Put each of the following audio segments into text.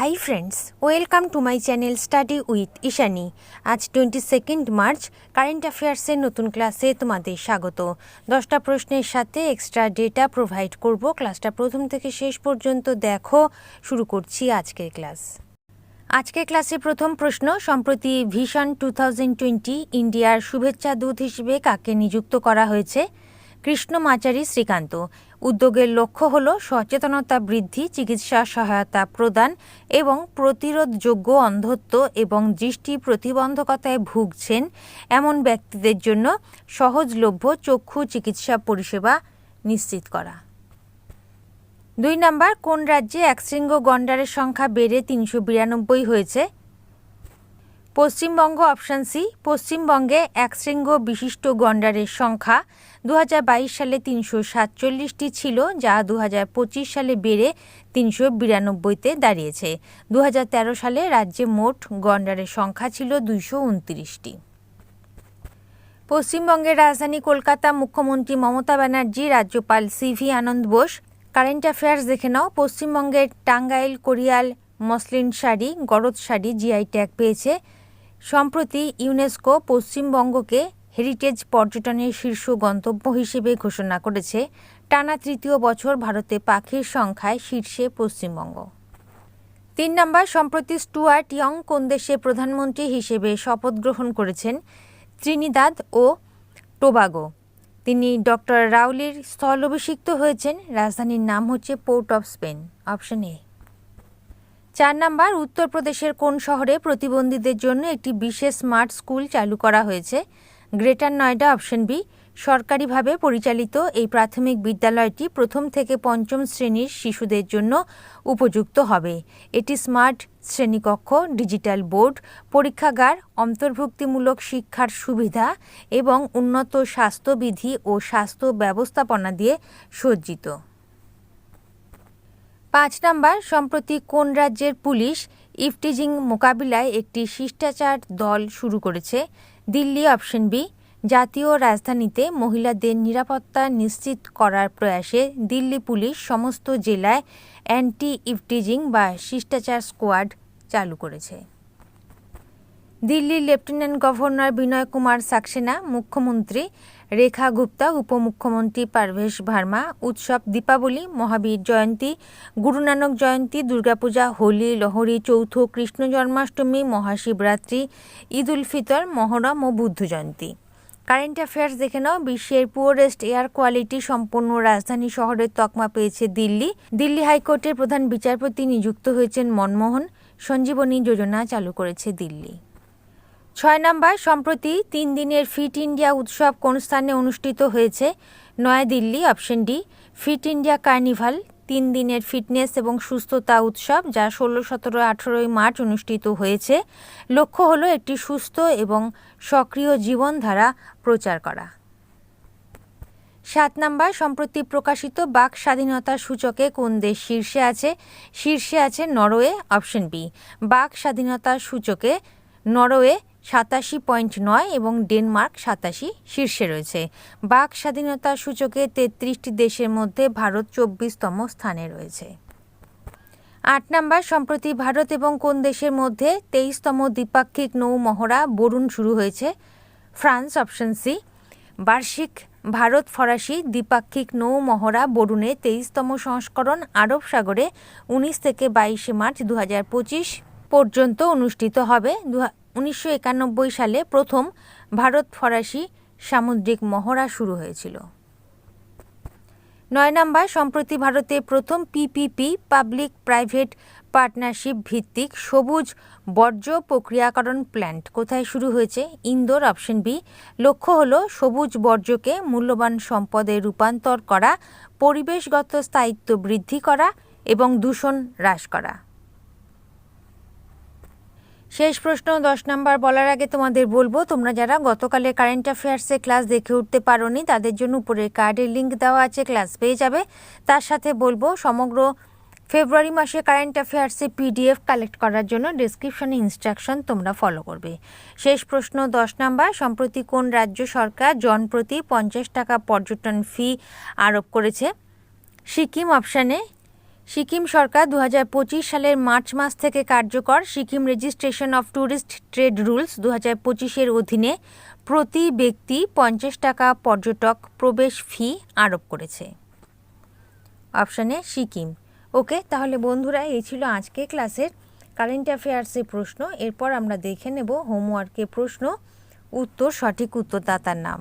Hi friends welcome to my channel study with Ishani আজ twenty second March current অ্যাফেয়ার্সের নতুন ক্লাসে তোমাদের স্বাগত। দশটা প্রশ্নের সাথে এক্সট্রা ডেটা প্রোভাইড করব। ক্লাসটা প্রথম থেকে শেষ পর্যন্ত দেখো। শুরু করছি আজকের ক্লাস আজকের ক্লাসে প্রথম প্রশ্ন, সম্প্রতি ভিশন টু থাউজেন্ড টোয়েন্টি ইন্ডিয়ার শুভেচ্ছা দূত হিসেবে কাকে নিযুক্ত করা হয়েছে? কৃষ্ণমাচারী শ্রীকান্ত। উদ্যোগের লক্ষ্য হল সচেতনতা বৃদ্ধি, চিকিৎসা সহায়তা প্রদান এবং প্রতিরোধযোগ্য অন্ধত্ব এবং দৃষ্টি প্রতিবন্ধকতায় ভুগছেন এমন ব্যক্তিদের জন্য সহজলভ্য চক্ষু চিকিৎসা পরিষেবা নিশ্চিত করা। দুই নাম্বার, কোন রাজ্যে একশৃঙ্গ গন্ডারের সংখ্যা বেড়ে তিনশো বিরানব্বই হয়েছে? পশ্চিমবঙ্গ অপশান সি, পশ্চিমবঙ্গে একশৃঙ্গ বিশিষ্ট গন্ডারের সংখ্যা। দু হাজার বাইশ সালে তিনশো সাতচল্লিশটি ছিল, যা দু হাজার পঁচিশ সালে বেড়ে তিনশো বিরানব্বইতে দাঁড়িয়েছে। দু হাজার তেরো সালে রাজ্যে মোট গন্ডারের সংখ্যা ছিল দুইশো উনত্রিশটি। পশ্চিমবঙ্গের রাজধানী কলকাতা মুখ্যমন্ত্রী মমতা ব্যানার্জি, রাজ্যপাল C V Ananda Bose, current affairs দেখে নাও। পশ্চিমবঙ্গের Tangail, Korial, muslin sari garad sari GI tag পেয়েছে। সম্প্রতি ইউনেস্কো পশ্চিমবঙ্গকে হেরিটেজ পর্যটনের শীর্ষ গন্তব্য হিসেবে ঘোষণা করেছে। টানা তৃতীয় বছর ভারতে পাখির সংখ্যায় শীর্ষে পশ্চিমবঙ্গ। তিন নম্বর, সম্প্রতি স্টুয়ার্ট ইয়ং কোন দেশে প্রধানমন্ত্রী হিসেবে শপথ গ্রহণ করেছেন? ত্রিনিদাদ ও টোবাগো। তিনি ডক্টর রাউলির স্থলাভিষিক্ত হয়েছেন। রাজধানীর নাম হচ্ছে Port of Spain. Option A. চার নাম্বার, উত্তরপ্রদেশের কোন শহরে প্রতিবন্ধীদের জন্য একটি বিশেষ স্মার্ট স্কুল চালু করা হয়েছে? গ্রেটার নয়ডা, অপশন বি, সরকারিভাবে পরিচালিত এই প্রাথমিক বিদ্যালয়টি প্রথম থেকে পঞ্চম শ্রেণির শিশুদের জন্য উপযুক্ত হবে। এটি স্মার্ট শ্রেণীকক্ষ, ডিজিটাল বোর্ড, পরীক্ষাগার, অন্তর্ভুক্তিমূলক শিক্ষার সুবিধা এবং উন্নত স্বাস্থ্যবিধি ও স্বাস্থ্য ব্যবস্থাপনা দিয়ে সজ্জিত। পাঁচ নাম্বার, সম্প্রতি কোন রাজ্যের পুলিশ ইফটিজিং মোকাবিলায় একটি শিষ্টাচার দল শুরু করেছে? দিল্লি অপশন বি, জাতীয় রাজধানীতে মহিলাদের নিরাপত্তা নিশ্চিত করার প্রয়াসে দিল্লি পুলিশ সমস্ত জেলায় অ্যান্টি ইফটিজিং বা শিষ্টাচার স্কোয়াড চালু করেছে। দিল্লির লেফটেন্যান্ট গভর্নর বিনয় কুমার সাক্সেনা, মুখ্যমন্ত্রী রেখা গুপ্তা, উপমুখ্যমন্ত্রী পারভেশ ভার্মা, উৎসব দীপাবলি, মহাবীর জয়ন্তী গুরু নানক জয়ন্তী, দুর্গাপূজা, হোলি, লহরী, চৌথ কৃষ্ণ জন্মাষ্টমী, মহাশিবরাত্রি, ঈদ উল ফিতর, মহরম ও বুদ্ধ জয়ন্তী। কারেন্ট অ্যাফেয়ার্স দেখে নাও। বিশ্বের পুয়ারেস্ট এয়ার কোয়ালিটি সম্পন্ন রাজধানী শহরের তকমা পেয়েছে দিল্লি। দিল্লি হাইকোর্টের প্রধান বিচারপতি নিযুক্ত হয়েছেন মনমোহন। সঞ্জীবনী যোজনা চালু করেছে দিল্লি। ছয় নম্বর, সম্প্রতি তিন দিনের ফিট ইন্ডিয়া উৎসব কোন স্থানে অনুষ্ঠিত হয়েছে? New Delhi, option D, fit India carnival, তিন দিনের ফিটনেস এবং সুস্থতা উৎসব, যা ষোলো, সতেরো, আঠেরোই মার্চ অনুষ্ঠিত হয়েছে। লক্ষ্য হলো একটি সুস্থ এবং সক্রিয় জীবনধারা প্রচার করা। সাত নম্বর, সম্প্রতি প্রকাশিত বাক স্বাধীনতার সূচকে কোন দেশ শীর্ষে আছে? শীর্ষে আছে নরওয়ে, অপশন বি। বাক স্বাধীনতার সূচকে নরওয়ে সাতাশি পয়েন্ট নয় এবং ডেনমার্ক সাতাশি শীর্ষে রয়েছে। বাক স্বাধীনতা সূচকে তেত্রিশটি দেশের মধ্যে ভারত চব্বিশতম স্থানে রয়েছে। আট নাম্বার, সম্প্রতি ভারত এবং কোন দেশের মধ্যে তেইশতম দ্বিপাক্ষিক নৌ মহড়া বরুণ শুরু হয়েছে? France, option C. বার্ষিক ভারত ফরাসি দ্বিপাক্ষিক নৌ মহড়া বরুণে তেইশতম সংস্করণ আরব সাগরে উনিশ থেকে বাইশে মার্চ দু হাজার পঁচিশ পর্যন্ত অনুষ্ঠিত হবে। উনিশশো একানব্বই সালে প্রথম ভারত ফরাসি সামুদ্রিক মহড়া শুরু হয়েছিল। নয় নম্বর, সম্প্রতি ভারতে প্রথম পিপিপি পাবলিক প্রাইভেট পার্টনারশিপ ভিত্তিক সবুজ বর্জ্য প্রক্রিয়াকরণ প্ল্যান্ট কোথায় শুরু হয়েছে? ইন্দোর অপশন বি লক্ষ্য হল সবুজ বর্জ্যকে মূল্যবান সম্পদে রূপান্তর করা, পরিবেশগত স্থায়িত্ব বৃদ্ধি করা এবং দূষণ হ্রাস করা। শেষ প্রশ্ন, দশ নাম্বার বলার আগে তোমাদের বলব, তোমরা যারা গতকালে কারেন্ট অ্যাফেয়ার্সে ক্লাস দেখে উঠতে পারোনি, তাদের জন্য উপরে কার্ডের লিঙ্ক দেওয়া আছে, ক্লাস পেয়ে যাবে। তার সাথে বলব, সমগ্র ফেব্রুয়ারি মাসে কারেন্ট অ্যাফেয়ার্সে পিডিএফ কালেক্ট করার জন্য ডিসক্রিপশনে ইনস্ট্রাকশন তোমরা ফলো করবে। শেষ প্রশ্ন, দশ নাম্বার, সম্প্রতি কোন রাজ্য সরকার জনপ্রতি পঞ্চাশ টাকা পর্যটন ফি আরোপ করেছে? সিকিম অপশানে সিকিম সরকার দু হাজার পঁচিশ সালের মার্চ মাস থেকে কার্যকর Sikkim registration of tourist trade rules দু হাজার পঁচিশের অধীনে প্রতি ব্যক্তি পঞ্চাশ টাকা পর্যটক প্রবেশ ফি আরোপ করেছে। অপশানে সিকিম। ওকে, তাহলে বন্ধুরা, এই ছিল আজকে ক্লাসের কারেন্ট অ্যাফেয়ার্সের প্রশ্ন। এরপর আমরা দেখে নেব হোমওয়ার্কের প্রশ্ন। উত্তর, সঠিক উত্তরদাতার নাম।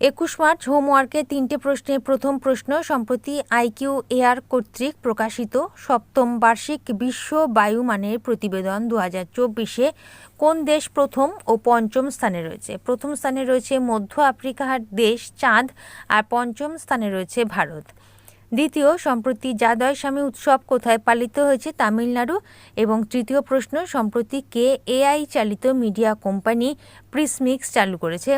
একুশ মার্চ হোমওয়ার্কে তিনটে প্রশ্নের প্রথম প্রশ্ন সম্প্রতি আইকিউ এয়ার কর্তৃক প্রকাশিত সপ্তম বার্ষিক বিশ্ব বায়ুমানের প্রতিবেদন দু হাজার চব্বিশে কোন দেশ প্রথম ও পঞ্চম স্থানে রয়েছে? প্রথম স্থানে রয়েছে মধ্য আফ্রিকার দেশ চাঁদ আর পঞ্চম স্থানে রয়েছে ভারত। দ্বিতীয়, সম্প্রতি যাদয় স্বামী উৎসব কোথায় পালিত হয়েছে তামিলনাড়ু? এবং তৃতীয় প্রশ্ন, সম্প্রতি কে এআই চালিত মিডিয়া কোম্পানি প্রিসমিক্স চালু করেছে?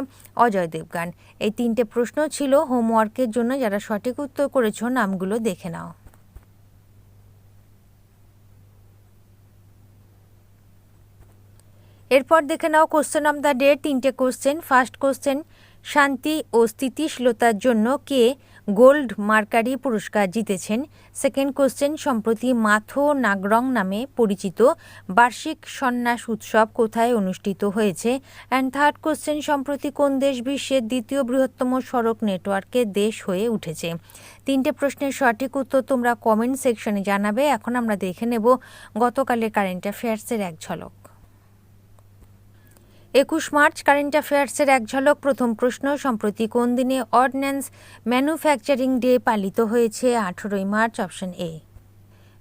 অজয় দেবগান। এই তিনটে প্রশ্ন ছিল হোমওয়ার্কের জন্য। যারা সঠিক উত্তর করেছ, নামগুলো দেখে নাও। এরপর দেখে নাও কোশ্চেন অফ দ্য ডে তিনটে কোশ্চেন ফার্স্ট কোশ্চেন শান্তি ও স্থিতিশীলতার জন্য কে গোল্ড মার্কারি পুরস্কার জিতেছেন? সেকেন্ড কোশ্চেন, সম্প্রতি মাথো নাগরং নামে পরিচিত বার্ষিক সন্ন্যাস উৎসব কোথায় অনুষ্ঠিত হয়েছে? অ্যান্ড থার্ড কোশ্চেন, সম্প্রতি কোন দেশ বিশ্বের দ্বিতীয় বৃহত্তম সড়ক নেটওয়ার্কের দেশ হয়ে উঠেছে? তিনটে প্রশ্নের সঠিক উত্তর তোমরা কমেন্ট সেকশনে জানাবে। এখন আমরা দেখে নেব গতকালের কারেন্ট অ্যাফেয়ার্সের এক ঝলক। একুশ মার্চ কারেন্ট অ্যাফেয়ার্সের এক ঝলক। প্রথম প্রশ্ন, সম্প্রতি কোন দিনে অর্ডিন্যান্স ম্যানুফ্যাকচারিং ডে পালিত হয়েছে? আঠেরোই মার্চ, অপশন এ।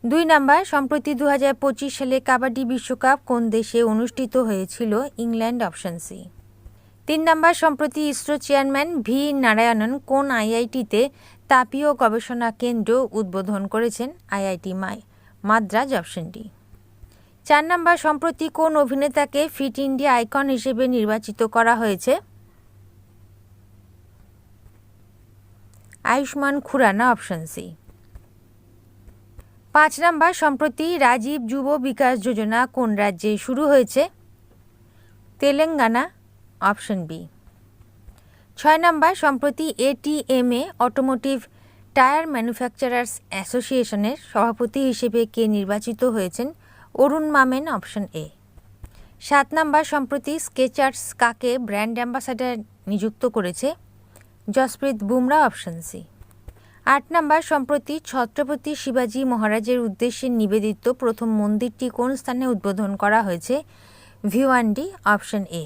দুই নাম্বার, সম্প্রতি দু হাজার পঁচিশ সালে কাবাডি বিশ্বকাপ কোন দেশে অনুষ্ঠিত হয়েছিল? England, option C. তিন নাম্বার, সম্প্রতি ইসরো চেয়ারম্যান ভি. নারায়ণন কোন আইআইটিতে তাপীয় গবেষণা কেন্দ্র উদ্বোধন করেছেন? আইআইটি মাই, মাদ্রাজ, অপশন ডি। চার নাম্বার সম্প্রতি কোন অভিনেতাকে ফিট ইন্ডিয়া আইকন হিসেবে নির্বাচিত করা হয়েছে? Ayushmann Khurrana, option C. পাঁচ নাম্বার সম্প্রতি রাজীব যুব বিকাশ যোজনা কোন রাজ্যে শুরু হয়েছে? Telangana, option B. ছয় নাম্বার সম্প্রতি এটিএমএ অটোমোটিভ টায়ার ম্যানুফ্যাকচারার্স অ্যাসোসিয়েশনের সভাপতি হিসেবে কে নির্বাচিত হয়েছেন? Arun Mammen option A. সাত নাম্বার সম্প্রতি স্কেচার্স কাকে ব্র্যান্ড অ্যাম্বাসাডার নিযুক্ত করেছে জসপ্রীত বুমরা অপশন সি। আট নাম্বার সম্প্রতি ছত্রপতি শিবাজী মহারাজের উদ্দেশ্যে নিবেদিত প্রথম মন্দিরটি কোন স্থানে উদ্বোধন করা হয়েছে? Bhiwandi option A.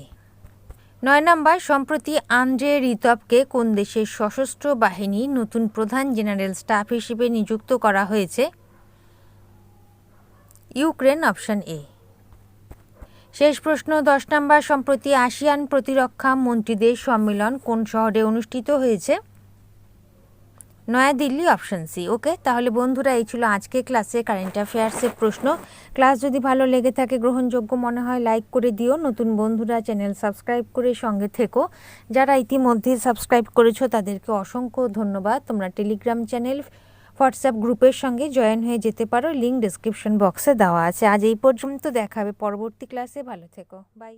নয় নম্বর সম্প্রতি আন্দ্রে রিতবকে কোন দেশের সশস্ত্র বাহিনী নতুন প্রধান জেনারেল স্টাফ হিসেবে নিযুক্ত করা হয়েছে? Ukraine option A. শেষ প্রশ্ন, দশ নম্বর, সম্প্রতি আসিয়ান প্রতিরক্ষা মন্ত্রীদের সম্মেলন কোন শহরে অনুষ্ঠিত হয়েছে? New Delhi option C. ওকে, তাহলে বন্ধুরা, এই ছিল আজকে ক্লাসে কারেন্ট অ্যাফেয়ার্সের প্রশ্ন। ক্লাস যদি ভালো লেগে থাকে, গ্রহণযোগ্য মনে হয়, লাইক করে দিও। নতুন বন্ধুরা, চ্যানেল সাবস্ক্রাইব করে সঙ্গে থেকো। যারা ইতিমধ্যে সাবস্ক্রাইব করেছ, তাদেরকে অসংখ্য ধন্যবাদ। তোমরা টেলিগ্রাম চ্যানেল হোয়াটসঅ্যাপ গ্রুপের সঙ্গে জয়েন হয়ে যেতে পারো, লিঙ্ক ডিসক্রিপশন বক্সে দেওয়া আছে। আজ এই পর্যন্ত দেখাবে পরবর্তী ক্লাসে ভালো থেকো। বাই